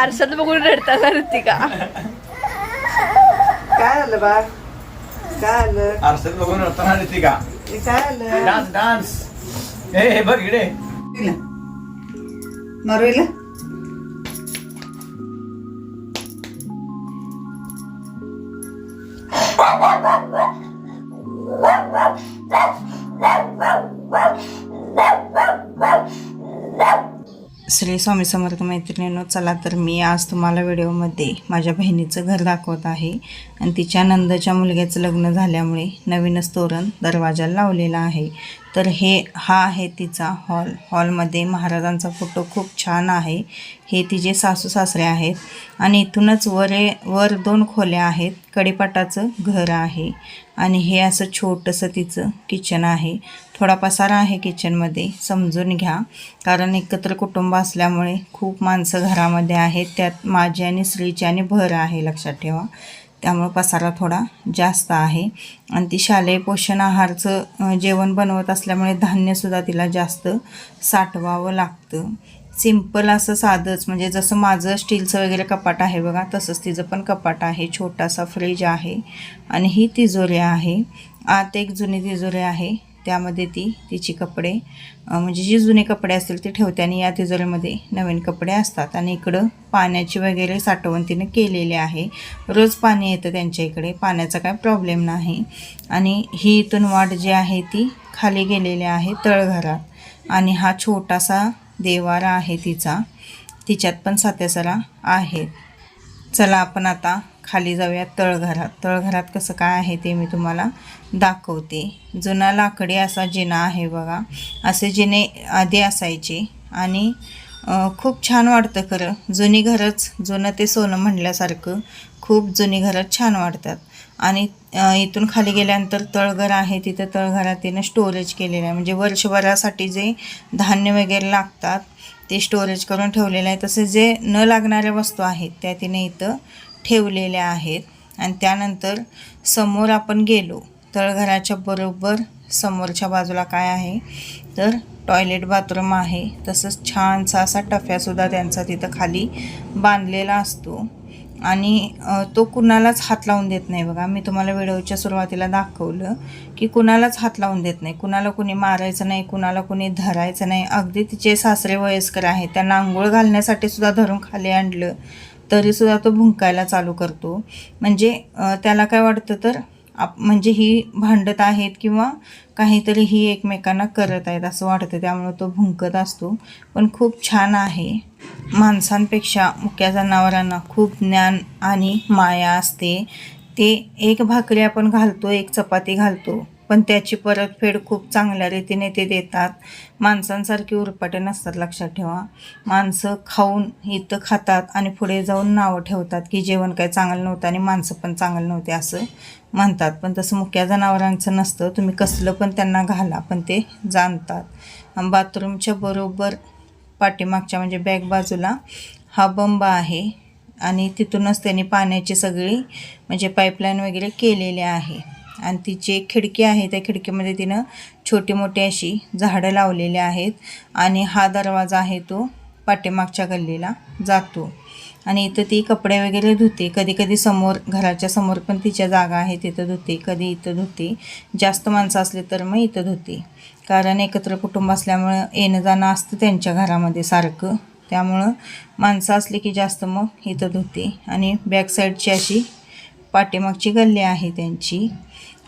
आरशात बघून रडता ना ऋतिका काय आलं बा? काय आलं? आरशात बघून रडताना ऋतिका हे काय आलं? Dance dance. हे हे बघ इकडे. नॉर्वेला श्री स्वामी समर्थ मैत्रिणींनो चला तर मी आज तुम्हाला व्हिडिओमध्ये माझ्या बहिणीचं घर दाखवत आहे. आणि तिच्या नंदच्या मुलग्याचं लग्न झाल्यामुळे नवीनच तोरण दरवाजाला लावलेला आहे. तर हे हा आहे तिचा हॉल. हॉलमध्ये महाराजांचा फोटो खूप छान आहे. हे तिचे सासू सासरे आहेत आणि इथूनच वरे वर दोन खोल्या आहेत. कडेपाटाचं घर आहे. आणि हे असं छोटंसं तिचं किचन आहे. थोडा पसारा आहे किचनमध्ये समजून घ्या. कारण एकत्र कुटुंब असल्यामुळे खूप माणसं घरामध्ये आहेत. त्यात माझी आणि स्त्रीची आणि भर आहे. लक्षात ठेवा. त्यामुळं पसारा थोडा जास्त आहे. आणि ती शालेय पोषण आहारचं जेवण बनवत असल्यामुळे धान्यसुद्धा तिला जास्त साठवावं लागतं. सिंपल असं साधंच म्हणजे जसं माझं स्टीलचं वगैरे कपाट आहे बघा तसंच तिचं पण कपाट आहे छोटासा फ्रीज आहे. आणि ही तिजोरी आहे. आत एक जुनी तिजोरी आहे. त्यामध्ये ती तिची कपडे म्हणजे जी जुने कपडे असतील ते ठेवते आणि या तिजोरीमध्ये नवीन कपडे असतात. आणि इकडं पाण्याची वगैरे साठवण तिने केलेली आहे. रोज पाणी येतं त्यांच्या इकडे पाण्याचा काय प्रॉब्लेम नाही. आणि ही इथून वाट जी आहे ती खाली गेलेली आहे तळघरात. आणि हा छोटासा देवारा आहे तिचा. तिच्यात पण सात्यासरा आहेत चला आपण आता खाली जाऊया तळघरात. तळघरात कसं काय आहे ते मी तुम्हाला दाखवते. जुना लाकडी असा जिना आहे बघा. असे जिने आधी असायचे आणि खूप छान वाटतं खरं. जुनी घरच जुनं ते सोनं म्हणल्यासारखं खूप जुनी घरं छान वाटतात. आणि इथून खाली गेल्यानंतर तळघर आहे तिथं तळघरातीनं स्टोरेज केलेलं आहे. म्हणजे वर्षभरासाठी जे धान्य वगैरे लागतात ते स्टोरेज करून ठेवलेलं आहे. तसे जे न लागणाऱ्या वस्तू आहेत त्या तिने इथं ठेवलेल्या आहेत. आणि त्यानंतर समोर आपण गेलो. तळघराच्या बरोबर समोरच्या बाजूला काय आहे? तर टॉयलेट बाथरूम आहे. तसंच छानसा असा टफ्यासुद्धा त्यांचा तिथं खाली बांधलेला असतो. आणि तो कुणालाच हात लावून देत नाही बघा. मी तुम्हाला व्हिडिओच्या सुरुवातीला दाखवलं की कुणालाच हात लावून देत नाही. कुणाला कुणी मारायचं नाही कुणाला कुणी धरायचं नाही. अगदी तिचे सासरे वयस्कर आहेत. त्यांना आंघोळ घालण्यासाठी सुद्धा धरून खाली आणलं. तरीसुद्धा तो भुंकायला चालू करतो. म्हणजे त्याला काय वाटतं तर आप म्हणजे ही भांडत आहेत किंवा काहीतरी ही एकमेकांना करत आहेत असं वाटतं त्यामुळं तो भुंकत असतो. पण खूप छान आहे. माणसांपेक्षा मुक्या जनावरांना खूप ज्ञान आणि माया असते. ते एक भाकरी आपण घालतो एक चपाती घालतो. पण त्याची परतफेड खूप चांगल्या रीतीने ते देतात. माणसांसारखी उरपाटे नसतात लक्षात ठेवा. माणसं खाऊन इथं खातात आणि पुढे जाऊन नावं ठेवतात की जेवण काय चांगलं नव्हतं आणि माणसं पण चांगलं नव्हते असं म्हणतात. पण तसं मुख्या जनावरांचं नसतं. तुम्ही कसलं पण त्यांना घाला पण ते जाणतात. बाथरूमच्या बरोबर पाठीमागच्या म्हणजे बॅग बाजूला हा बंब आहे आणि तिथूनच त्यांनी पाण्याची सगळी म्हणजे पाईपलाईन वगैरे केलेली आहे. आणि तिची एक खिडकी आहे त्या खिडकीमध्ये तिनं छोटी मोठी अशी झाडं लावलेली आहेत आणि हा दरवाजा आहे तो पाठीमागच्या गल्लीला जातो. आणि इथं ती कपडे वगैरे धुते. कधी कधी समोर घराच्या समोर पण तिच्या जागा आहे तिथं धुते. कधी इथं धुते. जास्त माणसं असले तर मग इथं धुते. कारण एकत्र कुटुंब असल्यामुळं येणं जाणं असतं त्यांच्या घरामध्ये सारखं. त्यामुळं माणसं असली की जास्त मग इथं धुते. आणि बॅक साईडची अशी पाठीमागची गल्ली आहे त्यांची.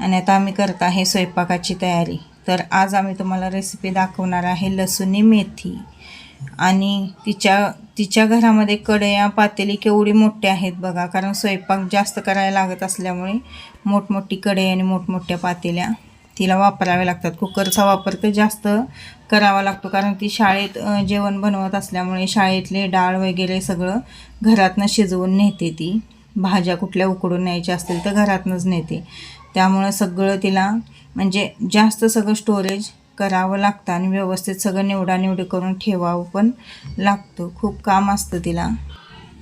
आणि आता आम्ही करत आहे स्वयंपाकाची तयारी. तर आज आम्ही तुम्हाला रेसिपी दाखवणार आहे लसुणी मेथी. आणि तिच्या तिच्या घरामध्ये कढया पातेली केवढी मोठी आहेत बघा. कारण स्वयंपाक जास्त करायला लागत असल्यामुळे मोठमोठी कढई आणि मोठमोठ्या पातेल्या तिला वापराव्या लागतात. कुकरचा वापर तर जास्त करावा लागतो. कारण ती शाळेत जेवण बनवत असल्यामुळे शाळेतले डाळ वगैरे सगळं घरातनं शिजवून नेते ती. भाज्या कुठल्या उकडून न्यायच्या असतील तर घरातनंच नेते. त्यामुळं सगळं तिला म्हणजे जास्त सगळं स्टोरेज करावं लागतं आणि व्यवस्थित सगळं निवडानिवडी करून ठेवावं पण लागतं. खूप काम असतं तिला.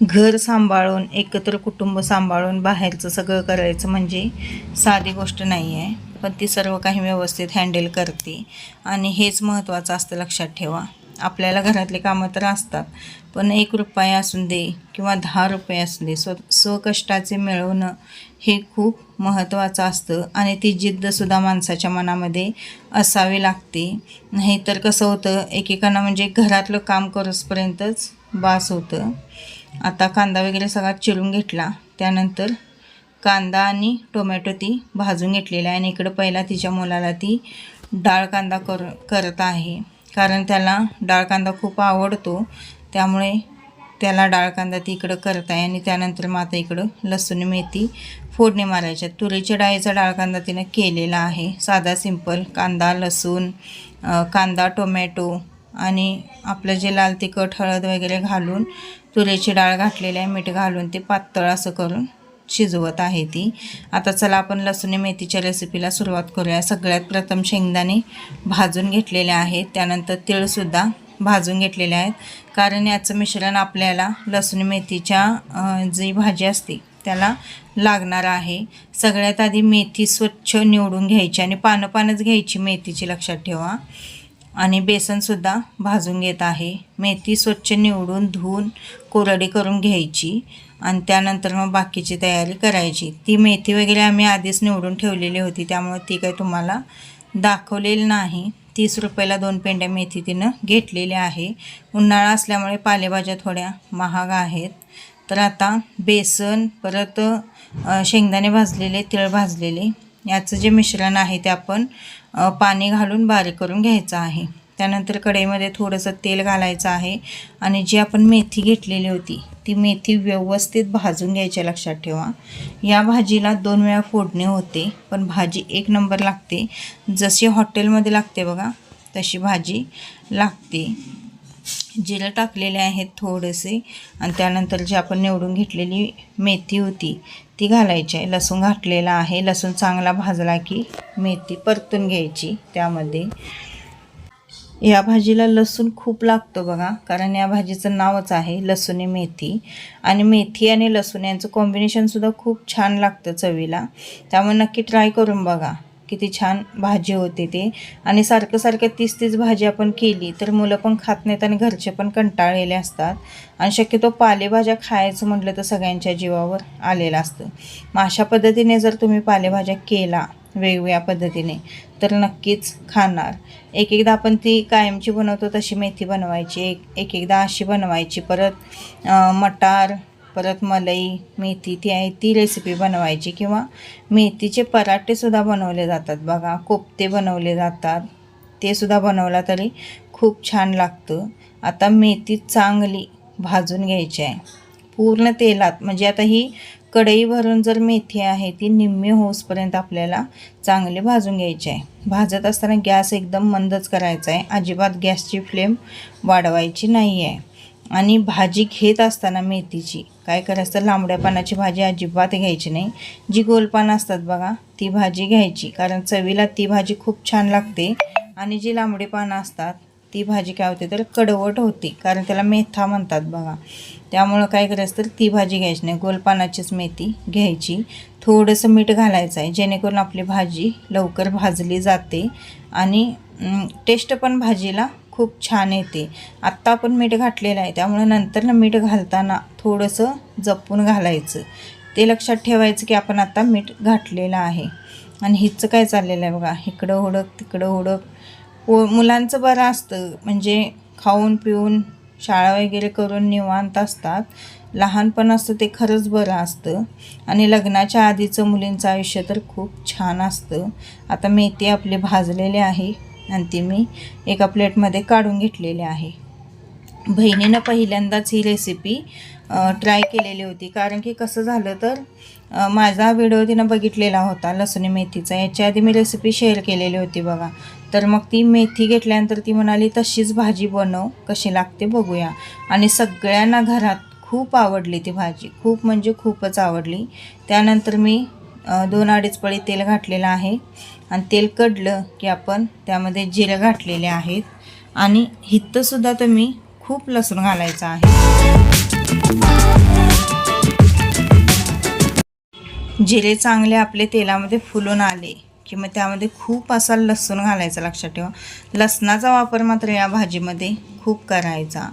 घर सांभाळून एकत्र कुटुंब सांभाळून बाहेरचं सगळं करायचं म्हणजे साधी गोष्ट नाही आहे पण ती सर्व काही व्यवस्थित हँडल करते. आणि हेच महत्त्वाचं असतं लक्षात ठेवा. आपल्याला घरातले कामं तर असतात पण एक रुपया असून दे किंवा दहा रुपये असू दे स्व स्वकष्टाचे मिळवणं हे खूप महत्त्वाचं असतं आणि ती जिद्दसुद्धा माणसाच्या मनामध्ये असावी लागते. नाहीतर कसं होतं एकेकांना म्हणजे घरातलं काम करसपर्यंतच बास होतं. आता कांदा वगैरे सगळा चिरून घेतला त्यानंतर कांदा आणि टोमॅटो ती भाजून घेतलेला आहे आणि इकडं पहिला तिच्या मुलाला ती डाळ कांदा कर करत आहे. कारण त्याला डाळ कांदा खूप आवडतो. त्यामुळे त्याला डाळ कांदा ती इकडं करत आणि त्यानंतर मग आता इकडं लसूण मेथी फोडणी मारायच्या तुरीच्या डाळीचा डाळ कांदा तिनं केलेला आहे. साधा सिंपल कांदा लसूण कांदा टोमॅटो आणि आपलं जे लाल तिखट हळद वगैरे घालून तुरीची डाळ घातलेली आहे मीठ घालून ते पातळ असं करून शिजवत आहे ती. आता चला आपण लसूण मेथीच्या रेसिपीला सुरुवात करूया. सगळ्यात प्रथम शेंगदाणे भाजून घेतलेले आहेत. त्यानंतर तिळसुद्धा भाजून घेतलेले आहेत. कारण याचं मिश्रण आपल्याला लसूण मेथीच्या जी भाजी असते त्याला लागणार आहे. सगळ्यात आधी मेथी स्वच्छ निवडून घ्यायची आणि पानं पानंच घ्यायची मेथीची लक्षात ठेवा. आणि बेसनसुद्धा भाजून घेत आहे. मेथी स्वच्छ निवडून धुवून कोरडी करून घ्यायची. आणि त्यानंतर मग बाकीची तयारी करायची. ती मेथी वगैरे आम्ही आधीच निवडून ठेवलेली होती त्यामुळे ती काही तुम्हाला दाखवलेली नाही. तीस रुपयाला दोन पेंड्या मेथी तिनं घेतलेल्या आहे. उन्हाळा असल्यामुळे पालेभाज्या थोड्या महाग आहेत. तर आता बेसन परत शेंगदाणे भाजलेले तिळ भाजलेले. याचं जे मिश्रण आहे ते आपण पाणी घालून बारीक करून घ्यायचं आहे. त्यानंतर कढईमध्ये थोडंसं तेल घालायचं आहे आणि जी आपण मेथी घेतलेली होती ती मेथी व्यवस्थित भाजून घ्यायच्या लक्षात ठेवा. या भाजीला दोन वेळा फोडणी होते पण भाजी एक नंबर लागते. जशी हॉटेलमध्ये लागते बघा तशी भाजी लागते. जिरं टाकलेले आहेत थोडेसे आणि त्यानंतर जी आपण निवडून घेतलेली मेथी होती ती घालायची आहे. लसूण घातलेला आहे. लसूण चांगला भाजला की मेथी परतून घ्यायची त्यामध्ये. या भाजीला लसूण खूप लागतो बघा कारण या भाजीचं नावच आहे लसूणे मेथी. आणि मेथी आणि लसूण यांचं कॉम्बिनेशनसुद्धा खूप छान लागतं चवीला. त्यामुळे नक्की ट्राय करून बघा. किती छान भाजी होते ते. आणि सारखं सारखं तीच तीच भाजी आपण केली तर मुलं पण खात नाहीत आणि घरचे पण कंटाळलेले असतात. आणि शक्यतो पालेभाज्या खायचं म्हटलं तर सगळ्यांच्या जीवावर आलेलं असतं. मग अशा पद्धतीने जर तुम्ही पालेभाज्या केला वेगवेगळ्या पद्धतीने तर नक्कीच खाणार. एक एकदा आपण ती कायमची बनवतो तशी मेथी बनवायची. एक एक एकदा अशी बनवायची. परत मटार परत मलई मेथी ती आहे ती रेसिपी बनवायची. किंवा मेथीचे पराठेसुद्धा बनवले जातात बघा. कोफ्ते बनवले जातात. ते सुद्धा बनवला तरी खूप छान लागतं. आता मेथी चांगली भाजून घ्यायची आहे. पूर्ण तेलात म्हणजे आता ही कढई भरून जर मेथी आहे ती निम्मी होसपर्यंत आपल्याला चांगली भाजून घ्यायची आहे. भाजत असताना गॅस एकदम मंदच करायचा आहे. अजिबात गॅसची फ्लेम वाढवायची नाही आहे आणि भाजी घेत असताना मेथीची काय करायचं? तर लांबड्या पानाची भाजी अजिबात घ्यायची नाही. जी गोलपानं असतात बघा ती भाजी घ्यायची. कारण चवीला ती भाजी खूप छान लागते. आणि जी लांबडी पानं असतात ती भाजी काय होते तर कडवट होते. कारण त्याला मेथा म्हणतात बघा. त्यामुळं काय करायचं तर ती भाजी घ्यायची नाही. गोलपानाचीच मेथी घ्यायची. थोडंसं मीठ घालायचं आहे. जेणेकरून आपली भाजी लवकर भाजली जाते. आणि टेस्ट पण भाजीला खूप छान येते. आत्ता आपण मीठ घातलेलं आहे. त्यामुळे नंतर ना मीठ घालताना थोडंसं जपून घालायचं. ते लक्षात ठेवायचं की आपण आता मीठ घातलेलं आहे. आणि हिचं काय चाललेलं आहे बघा. इकडं हुडक तिकडं हुडक. व मुलांचं बरं असतं. म्हणजे खाऊन पिऊन शाळा वगैरे करून निवांत असतात. लहानपण असतं ते खरंच बरं असतं. आणि लग्नाच्या आधीचं मुलींचं आयुष्य तर खूप छान असतं. आता मेथी आपली भाजलेली आहे. आणि ती मी एका प्लेटमध्ये काढून घेतलेली आहे. बहिणीनं पहिल्यांदाच ही रेसिपी ट्राय केलेली होती. कारण की कसं झालं तर माझा व्हिडिओ तिनं बघितलेला होता लसणी मेथीचा. याच्या आधी मी रेसिपी शेअर केलेली होती बघा. तर मग ती मेथी घेतल्यानंतर ती म्हणाली तशीच भाजी बनव कशी लागते बघूया. आणि सगळ्यांना घरात खूप आवडली ती भाजी. खूप म्हणजे खूपच आवडली. त्यानंतर मी दोन अडीच पळी तेल घातलेलं आहे. आणि तेल कडलं की आपण त्यामध्ये जिरं घातलेले आहेत. आणि हित्तसुद्धा तुम्ही खूप लसूण घालायचं आहे. जिरे चांगले आपले तेलामध्ये फुलून आले की मग त्यामध्ये खूप असा लसूण घालायचा लक्षात ठेवा. लसणाचा वापर मात्र या भाजीमध्ये खूप करायचा.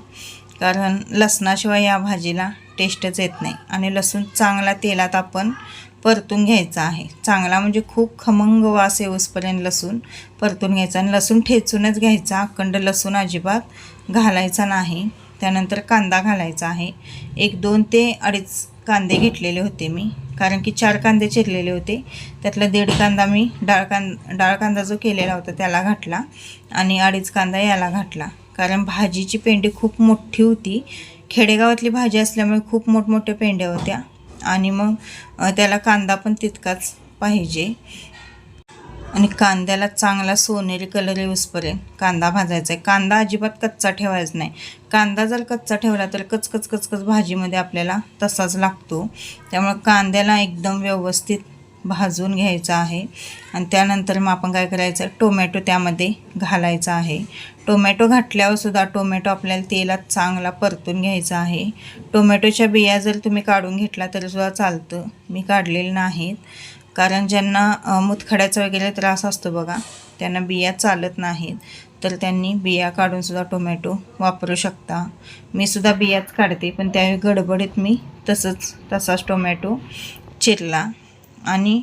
कारण लसणाशिवाय या भाजीला टेस्टच येत नाही. आणि लसूण चांगला तेलात आपण परतून घ्यायचा आहे. चांगला म्हणजे खूप खमंग वास येऊसपर्यंत लसूण. परतून घ्यायचा आणि लसूण ठेचूनच घ्यायचा. अखंड लसूण अजिबात घालायचा नाही. त्यानंतर कांदा घालायचा आहे. एक दोन ते अडीच कांदे घेतलेले होते मी. कारण की चार कांदे चिरलेले होते. त्यातला दीड कांदा मी डाळ कांद डाळ कांदा जो केलेला होता त्याला घातला आणि अडीच कांदा याला घातला. कारण भाजीची पेंडी खूप मोठी होती. खेडेगावातली भाजी असल्यामुळे खूप मोठमोठ्या पेंड्या होत्या. आणि मग त्याला कांदा पण तितकाच पाहिजे. आणि कांद्याला चांगला सोनेरी कलर येऊसपर्यंत कांदा भाजायचा आहे कांदा अजिबात कच्चा ठेवायचा नाही. कांदा जर कच्चा ठेवला तर कचकच कचकच भाजीमध्ये आपल्याला तसाच लागतो. त्यामुळं कांद्याला एकदम व्यवस्थित भाजून घ्यायचा आहे. आणि त्यानंतर मग आपण काय करायचं? टोमॅटो त्यामध्ये घालायचा आहे. टोमॅटो घातल्यावरसुद्धा टोमॅटो आपल्याला तेलात चांगला परतून घ्यायचा आहे. टोमॅटोच्या बिया जर तुम्ही काढून घेतला तरीसुद्धा चालतं. मी काढलेलं नाहीत. कारण ज्यांना मुतखड्याचा वगैरे त्रास असतो बघा त्यांना बिया चालत नाहीत. तर त्यांनी बिया काढूनसुद्धा टोमॅटो वापरू शकता. मी सुद्धा बियाच काढते पण त्यावेळी गडबडीत मी तसंच तसाच टोमॅटो चिरला. आणि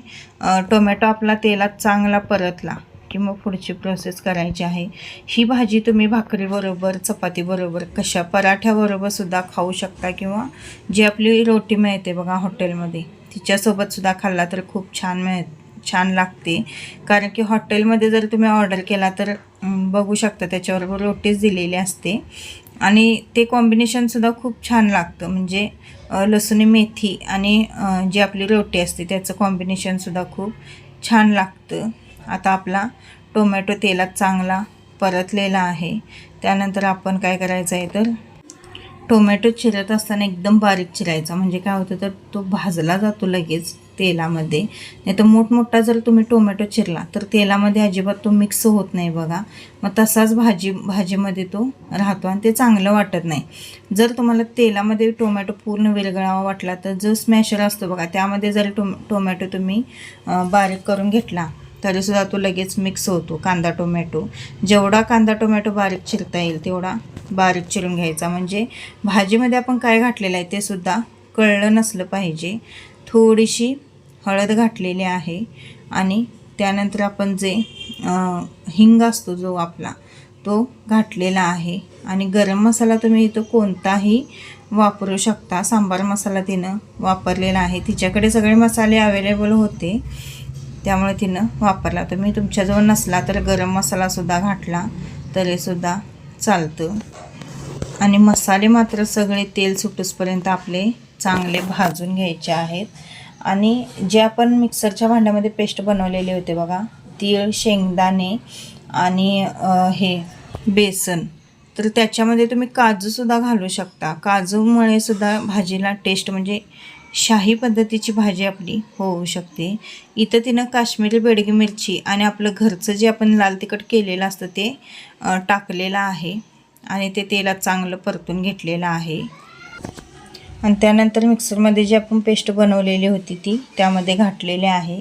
टोमॅटो आपला तेलात चांगला परतला. की मग पुढची प्रोसेस करायची आहे. ही भाजी तुम्ही भाकरीबरोबर चपातीबरोबर कशा पराठ्याबरोबर सुद्धा खाऊ शकता किंवा जी आपली रोटी मिळते बघा हॉटेलमध्ये तिच्यासोबत सुद्धा खाल्ला तर खूप छान मिळ छान लागते. कारण की हॉटेलमध्ये जर तुम्ही ऑर्डर केला तर बघू शकता त्याच्याबरोबर रोटीच दिलेली असते. आणि ते कॉम्बिनेशनसुद्धा खूप छान लागतं. म्हणजे लसूणी लसुणी मेथी आणि जी आपली रोटी असते त्याचं कॉम्बिनेशनसुद्धा खूप छान लागतं. आता आपला टोमॅटो तेलात चांगला परतलेला आहे. त्यानंतर आपण काय करायचं आहे तर टोमॅटो चिरत असताना एकदम बारीक चिरायचा. म्हणजे काय होतं तर तो भाजला जातो लगेच तेलामध्ये. नाही तर मोठमोठा जर तुम्ही टोमॅटो चिरला तर तेलामध्ये अजिबात तो मिक्स होत नाही बघा. मग तसाच भाजी भाजीमध्ये तो राहतो आणि ते चांगलं वाटत नाही. जर तुम्हाला तेलामध्ये टोमॅटो पूर्ण विरगळावा वाटला तर जो स्मॅशर असतो बघा त्यामध्ये जर टोम टोमॅटो तुम्ही बारीक करून घेतला तरीसुद्धा तो लगेच मिक्स होतो कांदा टोमॅटो. जेवढा कांदा टोमॅटो बारीक चिरता येईल तेवढा बारीक चिरून घ्यायचा. म्हणजे भाजीमध्ये आपण काय घातलेलं आहे ते सुद्धा कळलं नसलं पाहिजे. थोडीशी हळद घातलेली आहे आणि त्यानंतर आपण जे हिंग असतो जो आपला तो घातलेला आहे. आणि गरम मसाला तुम्ही इथं कोणताही वापरू शकता. सांबार मसाला तिनं वापरलेला आहे. तिच्याकडे सगळे मसाले अवेलेबल होते. त्यामुळे तिनं वापरला. तर मी तुमच्याजवळ नसला तर गरम मसालासुद्धा घातला तरीसुद्धा चालतं. आणि मसाले मात्र सगळे तेल सुटूसपर्यंत आपले चांगले भाजून घ्यायचे आहेत. आणि जे आपण मिक्सरच्या भांड्यामध्ये पेस्ट बनवलेले होते बघा तीळ शेंगदाणे आणि हे बेसन. तर त्याच्यामध्ये तुम्ही काजूसुद्धा घालू शकता. काजूमुळे सुद्धा भाजीला टेस्ट म्हणजे शाही पद्धतीची भाजी आपली होऊ शकते. इथं तिनं काश्मीरी बेडगी मिरची आणि आपलं घरचं जे आपण लाल तिखट केलेलं असतं ते टाकलेलं आहे. आणि ते तेलात चांगलं परतून घेतलेलं आहे. आणि त्यानंतर मिक्सरमध्ये जी आपण पेस्ट बनवलेली होती ती त्यामध्ये घातलेली आहे.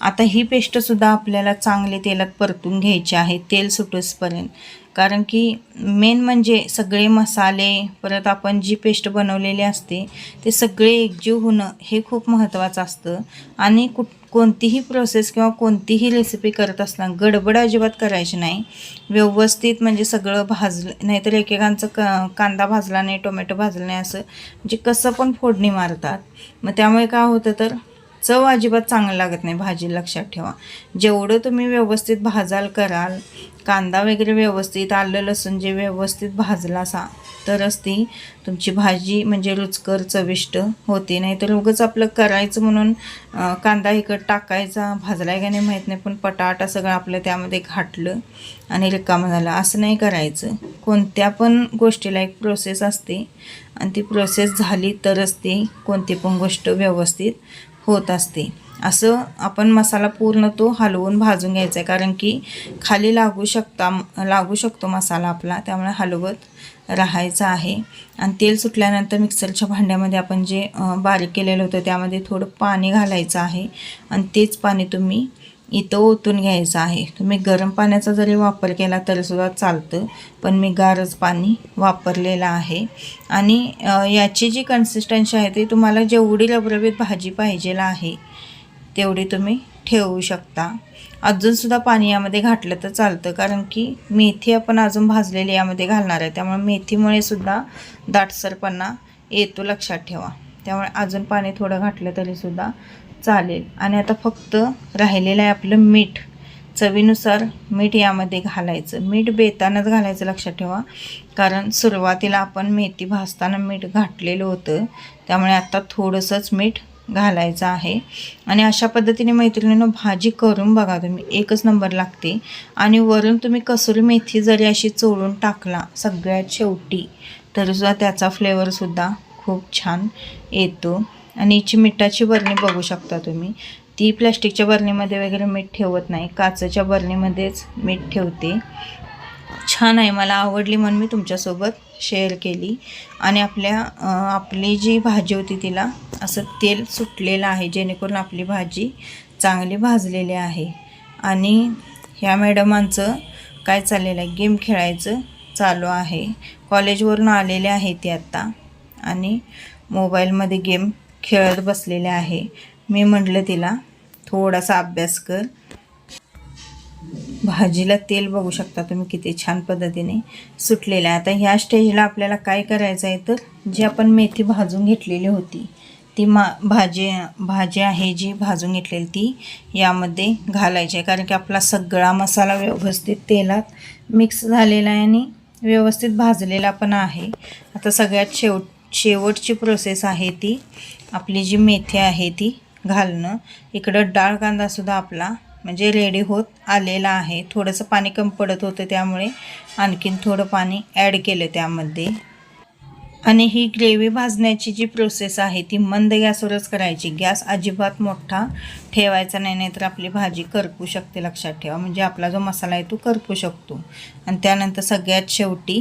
आता ही पेस्टसुद्धा आपल्याला चांगले तेलात परतून घ्यायची आहे तेल सुटूसपर्यंत कारण की मेन म्हणजे सगळे मसाले परत आपण जी पेस्ट बनवलेली असते ते सगळे एकजीव होणं हे खूप महत्त्वाचं असतं. आणि कुठ कोणतीही प्रोसेस किंवा कोणतीही रेसिपी करत असताना गडबड अजिबात करायची नाही. व्यवस्थित म्हणजे सगळं भाजलं नाहीतर एकेकांचं क कांदा भाजला नाही टोमॅटो भाजला नाही असं म्हणजे कसं पण फोडणी मारतात. मग त्यामुळे काय होतं तर चव अजिबात चांगलं लागत नाही भाजी लक्षात ठेवा. जेवढं तुम्ही व्यवस्थित भाजाल कराल कांदा वगैरे व्यवस्थित आलं लसूण जे व्यवस्थित भाजला असा तरच ती तुमची भाजी म्हणजे रुचकर चविष्ट होते. नाही तर उगंच आपलं करायचं म्हणून कांदा इकडं टाकायचा भाजलाय का नाही माहीत नाही पण पटाटा सगळं आपलं त्यामध्ये घाटलं आणि रिकामं झालं. असं नाही करायचं. कोणत्या पण गोष्टीला एक प्रोसेस असते आणि ती प्रोसेस झाली तरच ती कोणती पण गोष्ट व्यवस्थित होत असते. असं आपण मसाला पूर्ण तो हलवून भाजून घ्यायचा आहे. कारण की खाली लागू शकता लागू शकतो मसाला आपला. त्यामुळे हलवत राहायचं आहे. आणि तेल सुटल्यानंतर मिक्सरच्या भांड्यामध्ये आपण जे बारीक केलेलं होतं त्यामध्ये थोडं पाणी घालायचं आहे. आणि तेच पाणी तुम्ही इथं ओतून घ्यायचं आहे. तुम्ही गरम पाण्याचा जरी वापर केला तरीसुद्धा चालतं पण मी गारच पाणी वापरलेलं आहे. आणि याची जी कन्सिस्टन्सी आहे ती तुम्हाला जेवढी रबरबीत भाजी पाहिजेला आहे तेवढी तुम्ही ठेवू शकता. अजूनसुद्धा पाणी यामध्ये घातलं तर चालतं कारण की मेथी आपण अजून भाजलेली यामध्ये घालणार आहे. त्यामुळे मेथीमुळे सुद्धा दाटसरपणा येतो लक्षात ठेवा. त्यामुळे अजून पाणी थोडं घातलं तरीसुद्धा चालेल. आणि आता फक्त राहिलेलं आहे आपलं मीठ. चवीनुसार मीठ यामध्ये घालायचं. मीठ बेतानंच घालायचं लक्षात ठेवा. कारण सुरुवातीला आपण मेथी भाजताना मीठ घातलेलं होतं. त्यामुळे आता थोडंसंच मीठ घालायचं आहे. आणि अशा पद्धतीने मैत्रिणीनं भाजी करून बघा तुम्ही. एकच नंबर लागते. आणि वरून तुम्ही कसुरी मेथी जरी अशी चोळून टाकला सगळ्यात शेवटी तरीसुद्धा त्याचा फ्लेवरसुद्धा खूप छान येतो. आणि हिची मिठाची बरणी बघू शकता तुम्ही. ती प्लॅस्टिकच्या बरणीमध्ये वगैरे मीठ ठेवत नाही. काचेच्या बरणीमध्येच मीठ ठेवते. छान आहे. मला आवडली म्हणून मी तुमच्यासोबत शेअर केली. आणि आपल्या आपली जी भाजी होती तिला असं तेल सुटलेलं आहे जेणेकरून आपली भाजी चांगली भाजलेली आहे. आणि ह्या मॅडमांचं काय चाललेलं आहे? गेम खेळायचं चालू आहे. कॉलेजवरून आलेले आहे ते आत्ता आणि मोबाईलमध्ये गेम खेळत बसलेले आहे. मी म्हटलं तिला थोडासा अभ्यास कर. भाजीला तेल बघू शकता तुम्ही किती छान पद्धतीने सुटलेलं आहे. आता ह्या स्टेजला आपल्याला काय करायचं आहे तर जी आपण मेथी भाजून घेतलेली होती ती मा भाजी भाजी आहे जी भाजून घेतलेली ती यामध्ये घालायची आहे. कारण की आपला सगळा मसाला व्यवस्थित तेलात मिक्स झालेला आहे आणि व्यवस्थित भाजलेला पण आहे. आता सगळ्यात शेवट शेवटची प्रोसेस आहे ती. आपली जी मेथी आहे ती घालणं. इकडं डाळ कांदासुद्धा आपला म्हणजे रेडी होत आलेला आहे. थोडंसं पाणी कमी पडत होतं त्यामुळे आणखीन थोडं पाणी ॲड केलं त्यामध्ये. आणि ही ग्रेव्ही भाजण्याची जी प्रोसेस आहे ती मंद गॅसवरच करायची. गॅस अजिबात मोठा ठेवायचा नाही नाहीतर आपली भाजी करपू शकते लक्षात ठेवा. म्हणजे आपला जो मसाला आहे तो करपू शकतो. आणि त्यानंतर सगळ्यात शेवटी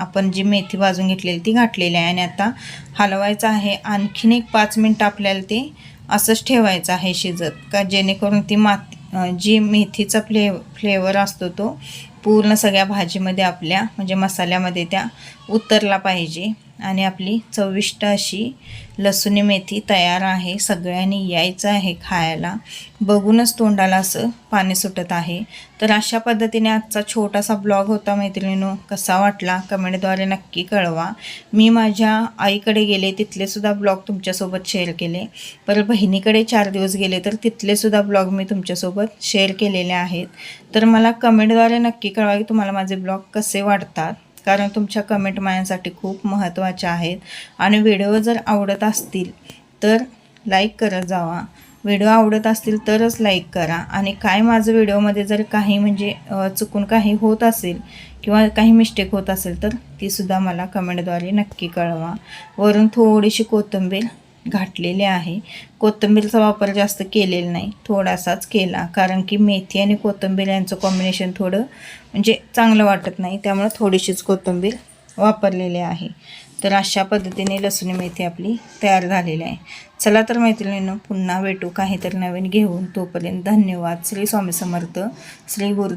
आपण जी मेथी भाजून घेतलेली ती घातलेली आहे आणि आता हलवायचं आहे आणखीन एक पाच मिनटं आपल्याला ते असंच ठेवायचं आहे शिजत. का जेणेकरून ती माती जी मेथीचा फ्ले फ्लेवर असतो तो पूर्ण सगळ्या भाजीमध्ये आपल्या म्हणजे मसाल्यामध्ये त्या उतरला पाहिजे आणि आपली चविष्ट अशी लसूणी मेथी तयार आहे. सगळ्यांनी यायचं आहे खायला. बघूनच तोंडाला असं पाणी सुटत आहे. तर अशा पद्धतीने आजचा छोटासा ब्लॉग होता मैत्रिणीनो. कसा वाटला? कमेंटद्वारे नक्की कळवा. मी माझ्या आईकडे गेले तिथलेसुद्धा ब्लॉग तुमच्यासोबत शेअर केले. परत बहिणीकडे चार दिवस गेले तर तिथलेसुद्धा ब्लॉग मी तुमच्यासोबत शेअर केलेले आहेत. तर मला कमेंटद्वारे नक्की कळवा की तुम्हाला माझे ब्लॉग कसे वाटतात. कारण तुमच्या कमेंट माझ्यासाठी खूप महत्त्वाच्या आहेत. आणि व्हिडिओ जर आवडत असतील तर लाईक करत जावा. व्हिडिओ आवडत असतील तरच लाईक करा. आणि काय माझं व्हिडिओमध्ये जर काही म्हणजे चुकून काही होत असेल किंवा काही मिस्टेक होत असेल तर तीसुद्धा मला कमेंटद्वारे नक्की कळवा. वरून थोडीशी कोथिंबीर घातलेले आहे. कोथिंबीरचा वापर जास्त केलेला नाही. थोडासाच केला. कारण की मेथी आणि कोथिंबीर यांचं कॉम्बिनेशन थोडं म्हणजे चांगलं वाटत नाही. त्यामुळं थोडीशीच कोथिंबीर वापरलेली आहे. तर अशा पद्धतीने लसूणी मेथी आपली तयार झालेली आहे. चला तर मैत्रिणीनं पुन्हा भेटू काहीतरी नवीन घेऊन. तोपर्यंत धन्यवाद. श्री स्वामी समर्थ. श्री गुरुदेव.